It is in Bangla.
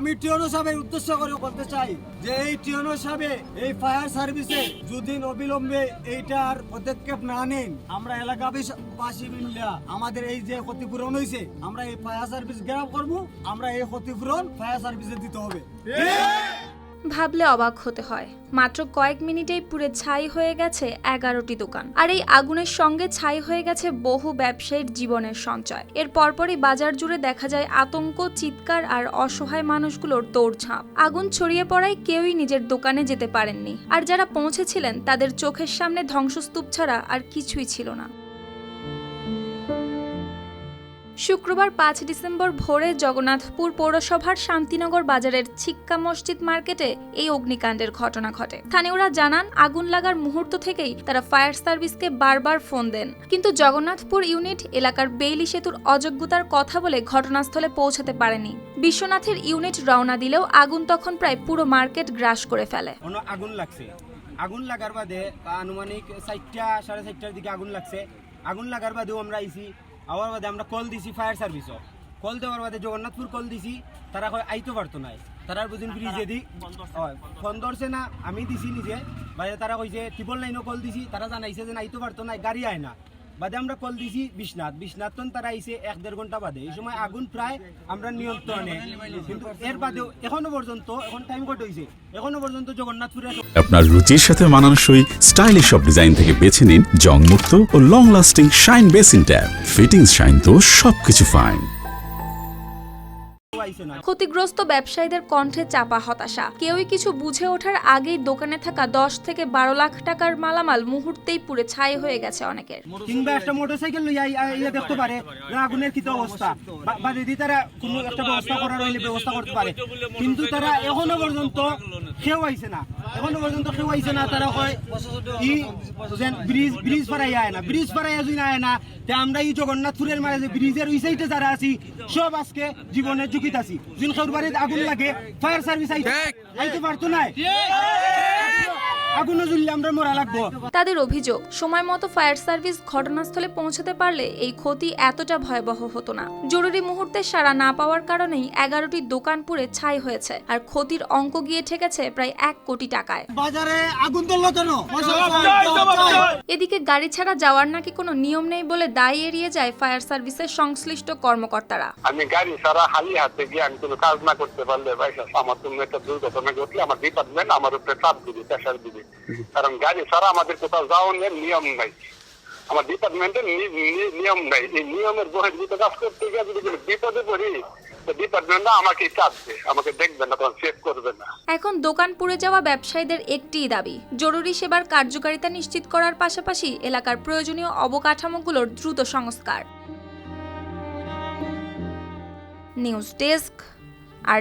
আমি টিওনো সাহেবের উদ্দেশ্য করে বলতে চাই যে এই টিওনো সাহেবে এই ফায়ার সার্ভিসে যদি অবিলম্বে এইটার পদক্ষেপ না নেন। আমরা এলাকাবাসী মিলিয়া আমাদের এই যে ক্ষতিপূরণ হয়েছে আমরা এই ফায়ার সার্ভিস গ্রাম করব, আমরা এই ক্ষতিপূরণ ফায়ার সার্ভিসে দিতে হবে। ভাবলে অবাক হতে হয়। মাত্র কয়েক মিনিটেই পুরে ছাই হয়ে গেছে এগারোটি দোকান। আর এই আগুনের সঙ্গে ছাই হয়ে গেছে বহু ব্যবসায়ীর জীবনের সঞ্চয়। এর পরপরই বাজার জুড়ে দেখা যায় আতঙ্ক, চিৎকার আর অসহায় মানুষগুলোর দৌড়ঝাঁপ। আগুন ছড়িয়ে পড়ায় কেউই নিজের দোকানে যেতে পারেননি। আর যারা পৌঁছেছিলেন, তাদের চোখের সামনে ধ্বংসস্তূপ ছাড়া আর কিছুই ছিল না। শুক্রবার পাঁচ ডিসেম্বর ভোরে জগন্নাথপুর পৌরসভার শান্তিনগর বাজারের ছিক্কা মসজিদ মার্কেটে এই অগ্নিকাণ্ডের ঘটনা ঘটে। স্থানীয়রা জানান, আগুন লাগার মুহূর্ত থেকেই তারা ফায়ার সার্ভিসকে বারবার ফোন দেন। কিন্তু জগন্নাথপুর ইউনিট এলাকার বেইলি সেতুর অযোগ্যতার কথা বলে ঘটনাস্থলে পৌঁছাতে পারেনি। বিশ্বনাথের ইউনিট রওনা দিলেও আগুন তখন প্রায় পুরো মার্কেট গ্রাস করে ফেলে। আগুন লাগছে। আগুন লাগার বাদে আনুমানিক চারটা, সাড়ে চারটার দিকে আগুন লাগছে। আগুন লাগার বাদেও আমরা আইছি। আওয়ার বাদে আমরা কল দিছি ফায়ার সার্ভিসও কল দেওয়ার বাদে জগন্নাথপুর কল দিছি তারা কয় আইতে পারতো নাই। তারার বুঝুন ব্রিজে দি ফোন ধরছে। না আমি দিছি নিজে। বাইরে তারা কইছে ট্রিপল লাইনও কল দিছি। তারা জানাইছে যে আইতে পারতো নাই গাড়ি আয় না। বাদে আমরা কল দিছি বিশ্বনাথ। বিশ্বনাথ তারা আইছে এক দেড় ঘণ্টা বাদে। এই সময় আগুন প্রায় আমরা নিয়ন্ত্রণে। কিন্তু এর বাদেও এখনও পর্যন্ত, এখন টাইম কত হয়েছে এখনও পর্যন্ত জগন্নাথপুরে আপনার রুচির সাথে মানানসই স্টাইলিশ সব ডিজাইন থেকে বেছে নিন জংমুক্ত ও long lasting shine basin tab fittings shine তো সবকিছু ফাইন ক্ষতিগ্রস্ত ব্যবসায়ীদের কণ্ঠে চাপা হতাশা। কেউই কিছু বুঝে ওঠার আগেই দোকানে থাকা দশ থেকে বারো লাখ টাকার মালামাল মুহূর্তেই পুড়ে ছাই হয়ে গেছে অনেকের। কিংবা একটা মোটরসাইকেল লইয়া দেখতে পারে আগুনের কি অবস্থা? বা- যদি তারা কোনো একটা ব্যবস্থা করার হইলে ব্যবস্থা করতে পারে। কিন্তু তারা এখনও পর্যন্ত কেউ আইছে না। এখনও পর্যন্ত কেউ আইছে না তারা কয় ই যেন ব্রিজ ব্রিজ পারাই আয় না ব্রিজ ফারাই যদি না আয় না তে আমরা এই জগন্নাথপুরের মাঝে ব্রিজের ওই সাইডে যারা আছি সব আজকে জীবনের ঝুঁকিতে আছি। যিনি খেউর আগুন লাগে ফায়ার সার্ভিস আইতে আইতে পারতো না আগুনে জ্বললে আমরা মরা লাগবো। তাদের অভিযোগ সময় মতো ফায়ার সার্ভিস ঘটনাস্থলে পৌঁছাতে পারলে এই ক্ষতি এতটা ভয়াবহ হতো না। জরুরি মুহূর্তে সাড়া না পাওয়ার কারণেই এগারোটি দোকান পুড়ে ছাই হয়েছে আর ক্ষতির অঙ্ক গিয়ে ঠেকেছে প্রায় এক কোটি টাকায়। বাজারে আগুন ধরলো কেন? এদিকে গাড়ি ছাড়া যাওয়ার নাকি কোনো নিয়ম নেই বলে দায় এড়িয়ে যায় ফায়ার সার্ভিসের সংশ্লিষ্ট কর্মকর্তারা। আমি গাড়ি ছাড়া খালি হাতে গিয়ে আমি কোনো কাজ না করতে পারলে ভাই আমার তুমি একটা দুর্ঘটনা ঘটলে আমার ডিপার্টমেন্ট আমার উপরে চাপ দিবে প্রেশার দিবে। কারণ গাড়ি ছাড়া আমাদের কোথাও যাওয়ার নিয়ম নাই। আমার ডিপার্টমেন্টের নিয়ম নাই। এই নিয়মের বহির্ভূত কাজ করতে গিয়ে যদি কোনো বিপদে পড়ি এখন দোকান পুড়ে যাওয়া ব্যবসায়ীদের একটিই দাবি, জরুরি সেবার কার্যকারিতা নিশ্চিত করার পাশাপাশি এলাকার প্রয়োজনীয় অবকাঠামোগুলোর দ্রুত সংস্কার। নিউজ ডেস্ক, আর